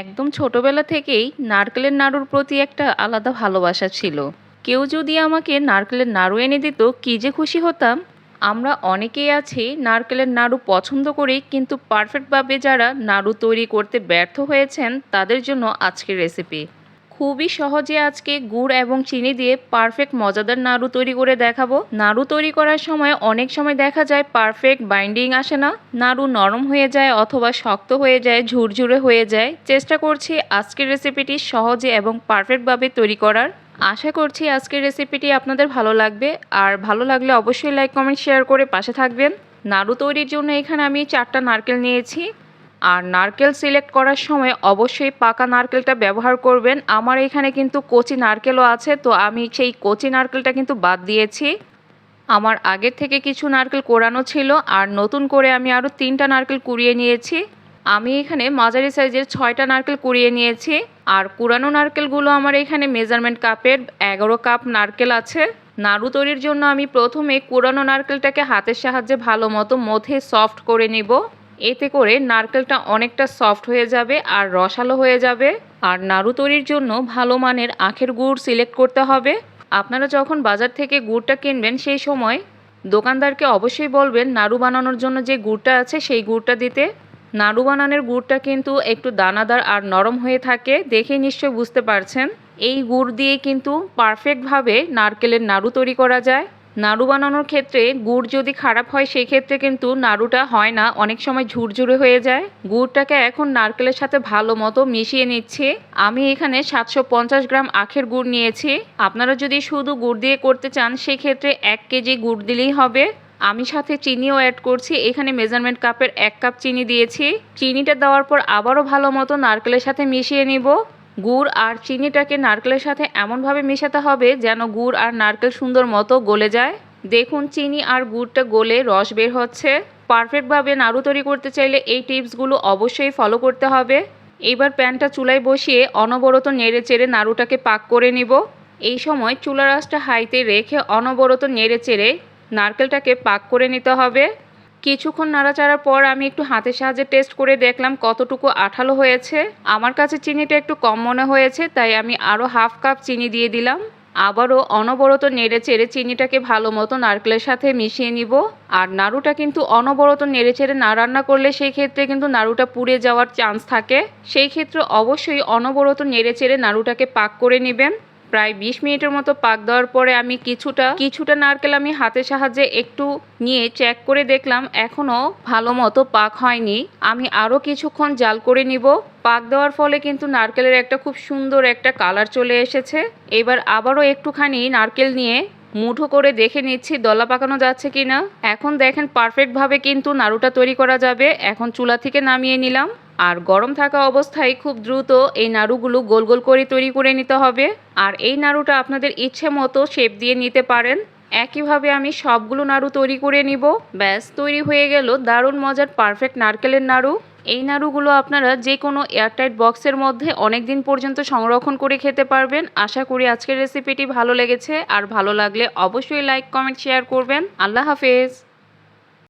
একদম ছোটবেলা থেকেই নারকেলের নাড়ুর প্রতি একটা আলাদা ভালোবাসা ছিল। কেউ যদি আমাকে নারকেলের নাড়ু এনে দিত, কি যে খুশি হতাম। আমরা অনেকেই আছি নারকেলের নাড়ু পছন্দ করি কিন্তু পারফেক্টভাবে যারা নাড়ু তৈরি করতে ব্যর্থ হয়েছেন, তাদের জন্য আজকের রেসিপি খুবই সহজে আজকে গুড় এবং চিনি দিয়ে পারফেক্ট মজাদার নাড়ু তৈরি করে দেখাবো। নাড়ু তৈরি করার সময় অনেক সময় দেখা যায় পারফেক্ট বাইন্ডিং আসে না। নাড়ু নরম হয়ে যায় অথবা শক্ত হয়ে যায়, ঝুরঝুরে হয়ে যায়। চেষ্টা করছি আজকের রেসিপিটি সহজে এবং পারফেক্টভাবে তৈরি করার। আশা করছি আজকের রেসিপিটি আপনাদের ভালো লাগবে। আর ভালো লাগলে অবশ্যই লাইক কমেন্ট শেয়ার করে পাশে থাকবেন। নাড়ু তৈরির জন্য এখানে আমি চারটা নারকেল নিয়েছি। আর নারকেল সিলেক্ট করার সময় অবশ্যই পাকা নারকেলটা ব্যবহার করবেন। আমার এখানে কিন্তু কচি নারকেলও আছে, তো আমি সেই কচি নারকেলটা কিন্তু বাদ দিয়েছি। আমার আগের থেকে কিছু নারকেল কোরানো ছিল আর নতুন করে আমি আরও তিনটা নারকেল কুড়িয়ে নিয়েছি। আমি এখানে মাঝারি সাইজের ছয়টা নারকেল কুড়িয়ে নিয়েছি আর কুরানো নারকেলগুলো আমার এখানে মেজারমেন্ট কাপের এগারো কাপ নারকেল আছে। নাড়ু তৈরির জন্য আমি প্রথমে কুরানো নারকেলটাকে হাতের সাহায্যে ভালো মতো মধ্যে সফট করে নিব। এতে করে নারকেলটা অনেকটা সফট হয়ে যাবে আর রসালো হয়ে যাবে। আর নাড়ু তৈরির জন্য ভালো মানের আখের গুড় সিলেক্ট করতে হবে। আপনারা যখন বাজার থেকে গুড়টা কিনবেন সেই সময় দোকানদারকে অবশ্যই বলবেন নাড়ু বানানোর জন্য যে গুড়টা আছে সেই গুড়টা দিতে। নাড়ু বানানোর গুড়টা কিন্তু একটু দানাদার আর নরম হয়ে থাকে দেখেই নিশ্চয় বুঝতে পারছেন। এই গুড় দিয়ে কিন্তু পারফেক্টভাবে নারকেলের নাড়ু তৈরি করা যায়। নাড়ু বানানোর ক্ষেত্রে গুড় যদি খারাপ হয় সেই ক্ষেত্রে কিন্তু নাড়ুটা হয় না। অনেক সময় ঝুরঝুরে হয়ে যায়। গুড়টাকে এখন নারকেলের সাথে ভালো মতো মিশিয়ে নিচ্ছে। আমি এখানে সাতশো পঞ্চাশ গ্রাম আখের গুড় নিয়েছি। আপনারা যদি শুধু গুড় দিয়ে করতে চান সেই ক্ষেত্রে এক কেজি গুড় দিলেই হবে। আমি সাথে চিনিও অ্যাড করছি। এখানে মেজারমেন্ট কাপের এক কাপ চিনি দিয়েছি। চিনিটা দেওয়ার পর আবারও ভালো মতো নারকেলের সাথে মিশিয়ে নিব। গুড় আর চিনিটাকে নারকেলের সাথে এমনভাবে মেশাতে হবে যেন গুড় আর নারকেল সুন্দর মতো গলে যায়। দেখুন, চিনি আর গুড়টা গলে রস বের হচ্ছে। পারফেক্টভাবে নাড়ু তৈরি করতে চাইলে এই টিপসগুলো অবশ্যই ফলো করতে হবে। এইবার প্যানটা চুলায় বসিয়ে অনবরত নেড়ে চেড়ে নাড়ুটাকে পাক করে নিব। এই সময় চুলা আঁচটা হাইতে রেখে অনবরত নেড়ে চেড়ে নারকেলটাকে পাক করে নিতে হবে। কিছুক্ষণ নাড়াচাড়ার পর আমি একটু হাতের সাহায্যে টেস্ট করে দেখলাম কতটুকু আঠালো হয়েছে। আমার কাছে চিনিটা একটু কম মনে হয়েছে, তাই আমি আরও হাফ কাপ চিনি দিয়ে দিলাম। আবারও অনবরত নেড়ে চেড়ে চিনিটাকে ভালো মতো নারকেলের সাথে মিশিয়ে নিব। আর নাড়ুটা কিন্তু অনবরত নেড়ে চেড়ে না রান্না করলে সেই ক্ষেত্রে কিন্তু নাড়ুটা পুড়ে যাওয়ার চান্স থাকে। সেই ক্ষেত্রে অবশ্যই অনবরত নেড়ে চেড়ে নাড়ুটাকে পাক করে নেবেন। প্রায় বিশ মিনিটের মতো পাক দেওয়ার পরে আমি কিছুটা কিছুটা নারকেল আমি হাতের সাহায্যে একটু নিয়ে চেক করে দেখলাম এখনও ভালো মতো পাক হয়নি। আমি আরও কিছুক্ষণ জাল করে নিব। পাক দেওয়ার ফলে কিন্তু নারকেলের একটা খুব সুন্দর একটা কালার চলে এসেছে। এবার আবারও একটুখানি নারকেল নিয়ে মুঠো করে দেখে নিচ্ছি দলা পাকানো যাচ্ছে কি না। এখন দেখেন পারফেক্টভাবে কিন্তু নাড়ুটা তৈরি করা যাবে। এখন চুলা থেকে নামিয়ে নিলাম। আর গরম থাকা অবস্থায় খুব দ্রুত এই নাড়ুগুলো গোল গোল করে তৈরি করে নিতে হবে। আর এই নাড়ুটা আপনাদের ইচ্ছে মতো শেপ দিয়ে নিতে পারেন। একইভাবে আমি সবগুলো নাড়ু তৈরি করে নিব। ব্যাস, তৈরি হয়ে গেল দারুণ মজার পারফেক্ট নারকেলের নাড়ু। এই নাড়ুগুলো আপনারা যে কোনো এয়ারটাইট বক্সের মধ্যে অনেক দিন পর্যন্ত সংরক্ষণ করে খেতে পারবেন। আশা করি আজকের রেসিপিটি ভালো লেগেছে। আর ভালো লাগলে অবশ্যই লাইক কমেন্ট শেয়ার করবেন। আল্লাহ হাফেজ।